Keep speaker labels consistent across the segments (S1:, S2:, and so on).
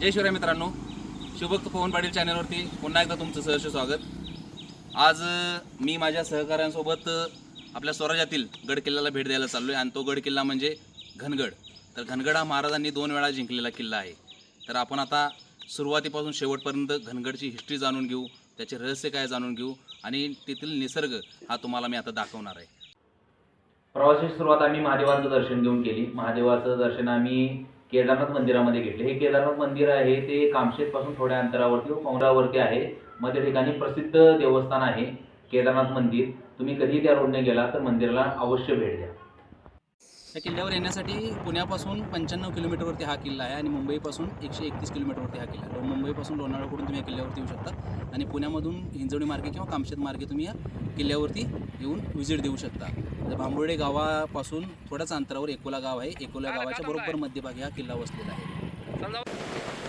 S1: जय शिवराय मित्रांनो. शिवभक्त पवन पाटील चॅनलवरती पुन्हा एकदा तुमचं सहर्ष स्वागत. आज मी माझ्या सहकाऱ्यांसोबत आपल्या स्वराज्यातील गड किल्ल्याला भेट द्यायला चाललो आहे आणि तो गड किल्ला म्हणजे घनगड. तर घनगड हा महाराजांनी दोन वेळा जिंकलेला किल्ला आहे. तर आपण आता सुरुवातीपासून शेवटपर्यंत घनगडची हिस्ट्री जाणून घेऊ त्याचे रहस्य काय जाणून घेऊ आणि तेथील निसर्ग हा तुम्हाला मी आता दाखवणार आहे. प्रवासाची सुरुवात आम्ही महादेवाचं दर्शन घेऊन केली. महादेवाचं दर्शन आम्ही केदारनाथ मंदिरामध्ये घेतले. हे केदारनाथ मंदिर आहे ते कामशेत पासून थोड्या अंतरावरती व पौंगरावरती आहे. मध्य ठिकाणी प्रसिद्ध देवस्थान आहे केदारनाथ मंदिर. तुम्ही कधी त्या रोडने गेला तर मंदिराला अवश्य भेट द्या. या किल्ल्यावर येण्यासाठी पुण्यापासून पंच्याण्णव किलोमीटरवरती हा किल्ला आहे आणि मुंबईपासून एकशे एकतीस किलोमीटरवरती हा किल्ला आहे. मुंबईपासून लोणावळ्याकडून तुम्ही या किल्ल्यावरती येऊ शकता आणि पुण्यामधून हिंजवडी मार्गे किंवा कामशेत मार्गे तुम्ही या किल्ल्यावरती येऊन व्हिजिट देऊ शकता. तर भांबुर्डे गावापासून थोड्याच अंतरावर एकोला गाव आहे. एकोला गावाच्या बरोबर मध्यभागी हा किल्ला वसलेला आहे.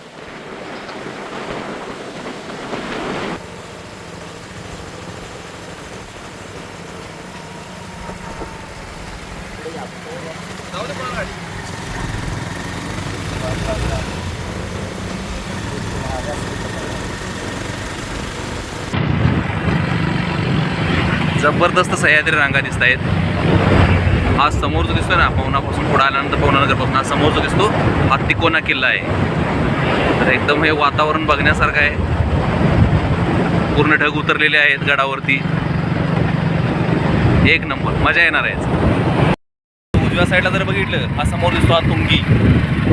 S1: जबरदस्त सह्याद्री रांगा दिसत आहेत. हा समोर जो दिसतोय ना पवनापासून पुढे आल्यानंतर पवनानगरपासून हा समोर जो दिसतो हा तिकोना किल्ला आहे. तर एकदम हे वातावरण बघण्यासारखं आहे. पूर्ण ढग उतरलेले आहेत गडावरती. एक नंबर मजा येणार आहे. उजव्या साईडला जर बघितलं हा समोर दिसतो हा तुंगी.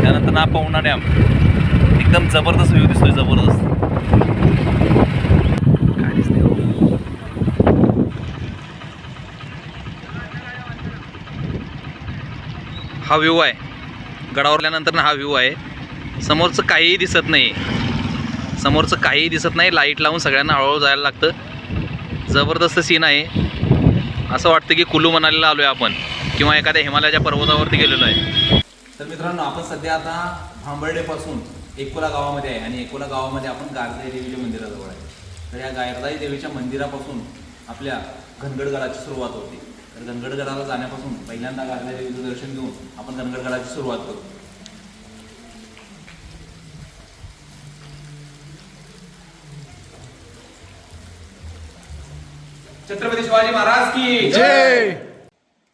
S1: त्यानंतर ना पवना डॅम एकदम जबरदस्त व्ह्यू दिसतोय जबरदस्त. हो? हा? व्ह्यू आहे. गडावरल्यानंतर हा व्ह्यू आहे. समोरचं काहीही दिसत नाही. समोरचं काहीही दिसत नाही. लाइट लावून सगळ्यांना हळूहळू जायला लागतं. जबरदस्त सीन आहे. असं वाटतं की कुलू मनालीला आलो आहे आपण. किंवा एखाद्या हिमालयाच्या पर्वतावरती गेलेलो आहे. तर मित्रांनो आपण सध्या आता भांबर्डेपासून एकोला गावामध्ये आहे आणि एकोला गावामध्ये आपण गारजाई देवीच्या मंदिराजवळ आहे. तर या गारजाई देवीच्या मंदिरापासून आपल्या घनगडगडाची सुरुवात होते. तर घनगडगडाला जाण्यापासून पहिल्यांदा गारजाई देवीचं दर्शन घेऊन आपण घनगडगडाची सुरुवात करू. छत्रपती शिवाजी महाराज की
S2: जय!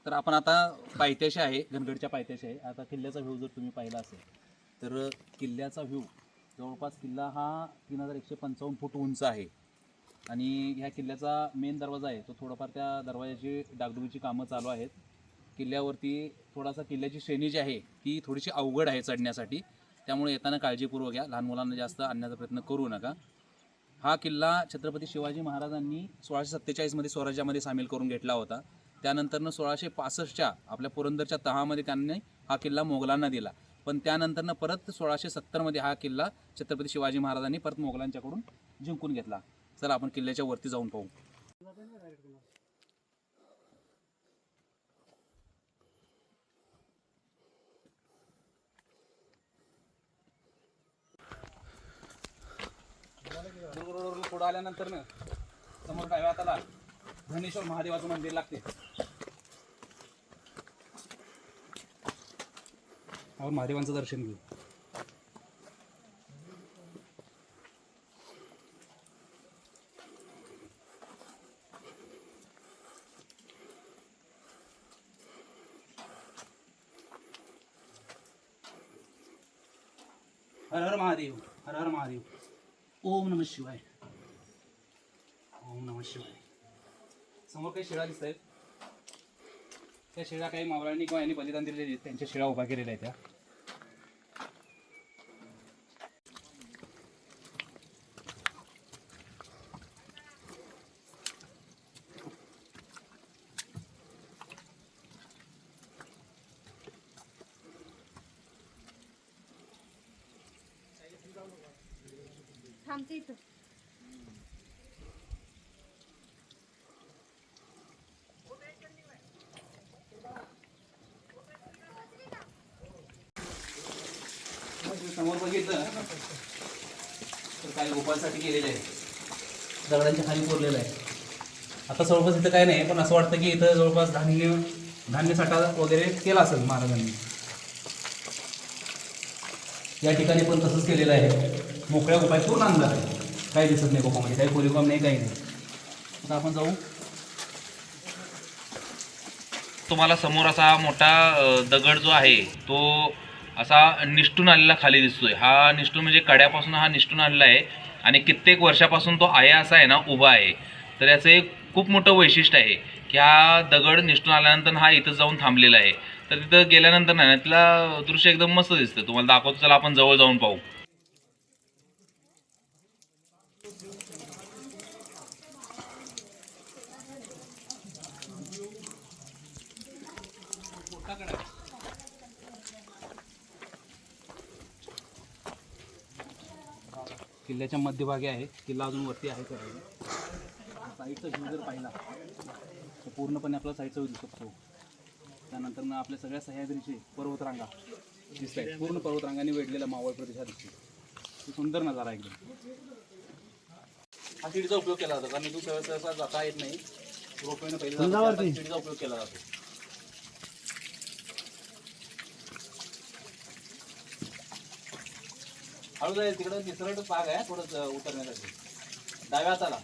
S1: तर आपण आता पायथ्याशी आहे घनगडच्या पायथ्याशी आहे. आता किल्ल्याचा व्ह्यू जर तुम्ही पाहिला असेल तर किल्ल्याचा व्ह्यू जवळपास किल्ला हा तीन हजार एकशे पंचावन्न फूट उंच आहे. आणि ह्या किल्ल्याचा मेन दरवाजा आहे तो थोडाफार त्या दरवाजाची डागडुगीची कामं चालू आहेत. किल्ल्यावरती थोडासा किल्ल्याची श्रेणी जी आहे ती थोडीशी अवघड आहे चढण्यासाठी. त्यामुळे येताना काळजीपूर्वक घ्या. लहान मुलांना जास्त आणण्याचा प्रयत्न करू नका. हा किल्ला छत्रपती शिवाजी महाराजांनी सोळाशे सत्तेचाळीसमध्ये स्वराज्यामध्ये सामील करून घेतला होता. त्यानंतरनं सोळाशे पासष्टच्या आपल्या पुरंदरच्या तहामध्ये त्यांनी हा किल्ला मोगलांना दिला. पण त्यानंतरनं परत सोळाशे सत्तरमध्ये हा किल्ला छत्रपती शिवाजी महाराजांनी परत मोगलांच्याकडून जिंकून घेतला. चला आपण किल्ल्याच्या वरती जाऊन पाहू. रोडवरून पुढं आल्यानंतर ना समोर डाव्या हाताला धनेश्वर महादेवाचं मंदिर लागते. आपण महादेवांचं दर्शन घेऊ. हर हर महादेव हर हर महादेव. ओम नम शिवाय. ओम नम शिवाय. समोर काही शिळा दिसत आहेत त्या शिळा काही मावळांनी किंवा यांनी बलिदान दिलेले आहेत. त्यांच्या शिळा उभा केलेल्या आहेत त्या.
S3: थांबते इथं
S1: समोर बघितलं ना, खाली गोपालसाठी केलेले आहे. दगडांच्या खाली कोरलेलं आहे. आता जवळपास इथं काय नाही पण असं वाटतं की इथं जवळपास धान्य धान्य साठा वगैरे केला असेल महाराजांनी. या ठिकाणी पण तसंच केलेलं आहे. मोकळ्या उपाय पूर्ण अंधार आहे. काही दिसत नाही कोपामध्ये काही कोलिकॉम नाही काही नाही. आता आपण जाऊ.
S4: तुम्हाला समोर असा मोठा दगड जो आहे तो असा निष्ठून आलेला खाली दिसतोय. हा निष्ठून म्हणजे कड्यापासून हा निष्ठून आलेला आहे आणि कित्येक वर्षापासून तो आहे असा आहे ना उभा आहे. तर याचं एक खूप मोठं वैशिष्ट्य आहे की हा दगड निष्ठून आल्यानंतर हा इथं जाऊन थांबलेला आहे. तर तिथं गेल्यानंतर नाही ना तिला दृश्य एकदम मस्त दिसतं तुम्हाला दाखवतो चला आपण जवळ जाऊन पाहू.
S1: किल्ल्याच्या मध्यभागी आहे. किल्ला अजून वरती आहे करायला साईडचा व्ह्यू जर पाहिला तर पूर्णपणे आपला साईडचा व्ह्यू दिसू शकतो त्यानंतर ना आपल्या सगळ्या सह्याद्रीचे पर्वतरांगा दिसत आहेत पूर्ण पर्वतरांगाने वेढलेला मावळ प्रदेश हा दिसतो तो सुंदर नजारा एकदम. हा शिडीचा उपयोग केला जातो कारण इथून सहसा सहसा जाता येत नाही. रोपवेने पहिले शिडीचा उपयोग केला जातो. हळू जाईल तिकडं निसरट बाग आहे थोडं उतरण्यासाठी. डाव्या हाताला.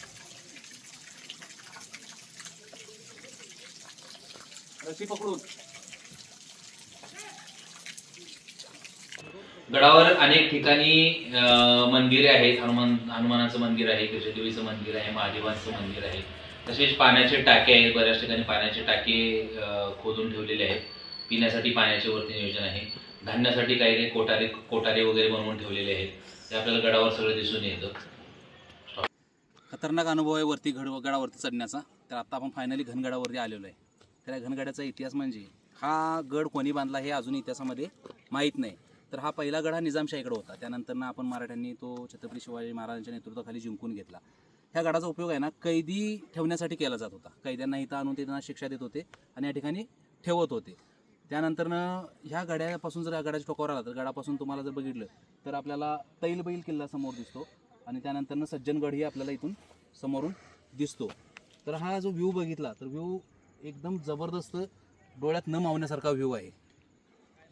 S1: रशी पकडून.
S4: गडावर अनेक ठिकाणी मंदिरे आहेत. हनुमान हनुमानाचं मंदिर आहे कृष्णदेवीचं मंदिर आहे महादेवांचं मंदिर आहे. तसेच पाण्याचे टाके आहेत. बऱ्याच ठिकाणी पाण्याचे टाके खोदून ठेवलेले आहेत. पिण्यासाठी पाण्याचे वरती नियोजन आहे. धान्यासाठी काही काही कोठारे कोठारे वगैरे बनवून ठेवलेले आहेत. ते आपल्याला गडावर सगळं दिसून येतं.
S1: खतरनाक अनुभव आहे वरती घड गडावरती चढण्याचा. तर आता आपण फायनली घनगडावरती आलेलो आहे. तर या घनगडाचा इतिहास म्हणजे हा गड कोणी बांधला हे अजून इतिहासामध्ये माहीत नाही. तर हा पहिला गड हा निजामशाहीकडे होता. त्यानंतर ना आपण मराठ्यांनी तो छत्रपती शिवाजी महाराजांच्या नेतृत्वाखाली जिंकून घेतला. ह्या गडाचा उपयोग आहे ना कैदी ठेवण्यासाठी केला जात होता. कैद्यांना इथं आणून ते त्यांना शिक्षा देत होते आणि या ठिकाणी ठेवत होते. त्यानंतरनं ह्या गड्यापासून जर या गडाच्या टोकावर आला तर गडापासून तुम्हाला जर बघितलं तर आपल्याला तैलबैल किल्ला समोर दिसतो आणि त्यानंतरनं सज्जनगडही आपल्याला इथून समोरून दिसतो. तर हा जो व्ह्यू बघितला तर व्ह्यू एकदम जबरदस्त डोळ्यात न मावण्यासारखा व्ह्यू आहे.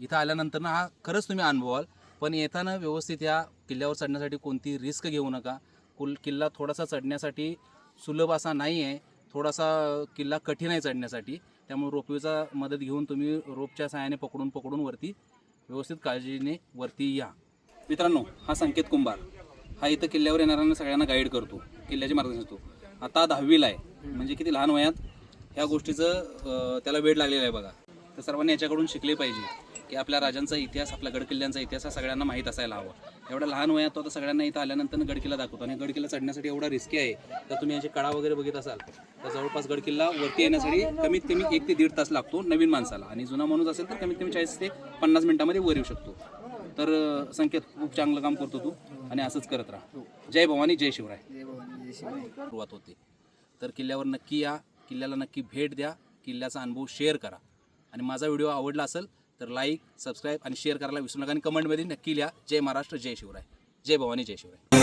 S1: इथं आल्यानंतर ना हा खरंच तुम्ही अनुभवाल पण येताना व्यवस्थित या किल्ल्यावर चढण्यासाठी कोणती रिस्क घेऊ नका. कुल किल्ला थोडासा चढण्यासाठी सुलभ असा नाही आहे थोडासा किल्ला कठीण आहे चढण्यासाठी. त्यामुळे रोपवेचा मदत घेऊन तुम्ही रोपच्या सहाय्याने पकडून पकडून वरती व्यवस्थित काळजीने वरती या. मित्रांनो हा संकेत कुंभार. हा इथं किल्ल्यावर येणाऱ्यांना सगळ्यांना गाईड करतो किल्ल्याचे मार्गदर्शन करतो. आता दहावीला आहे. म्हणजे किती लहान वयात ह्या गोष्टीचं त्याला वेळ लागलेला आहे बघा. तर सर्वांनी याच्याकडून शिकले पाहिजे की आपल्या राजांचा इतिहास आपल्या गडकिल्ल्यांचा इतिहास हा सगळ्यांना माहीत असायला हवा. एवढ्या लहान वयात तो आता सगळ्यांना इथं आल्यानंतर गडकिल्ला दाखवतो. आणि गडकिल्ला चढण्यासाठी एवढा रिस्की आहे. तर तुम्ही याचे कडा वगैरे बघित असाल तर जवळपास गडकिल्ला वरती येण्यासाठी कमीत कमी एक ते दीड तास लागतो नवीन माणसाला. आणि जुना माणूस असेल तर कमीत कमी चाळीस ते पन्नास मिनिटामध्ये वर येऊ शकतो. तर संकेत खूप चांगलं काम करतो तू. आणि असंच करत राहा. जय भवानी जय शिवराय. सुरुवात होते. तर किल्ल्यावर नक्की या. किल्ल्याला नक्की भेट द्या. किल्ल्याचा अनुभव शेअर करा. आणि माझा व्हिडिओ आवडला असेल तर लाईक सबस्क्राईब आणि शेअर करायला विसरू नका आणि कमेंटमध्ये नक्की लिहा. जय महाराष्ट्र जय शिवराय. जय भवानी जय शिवराय.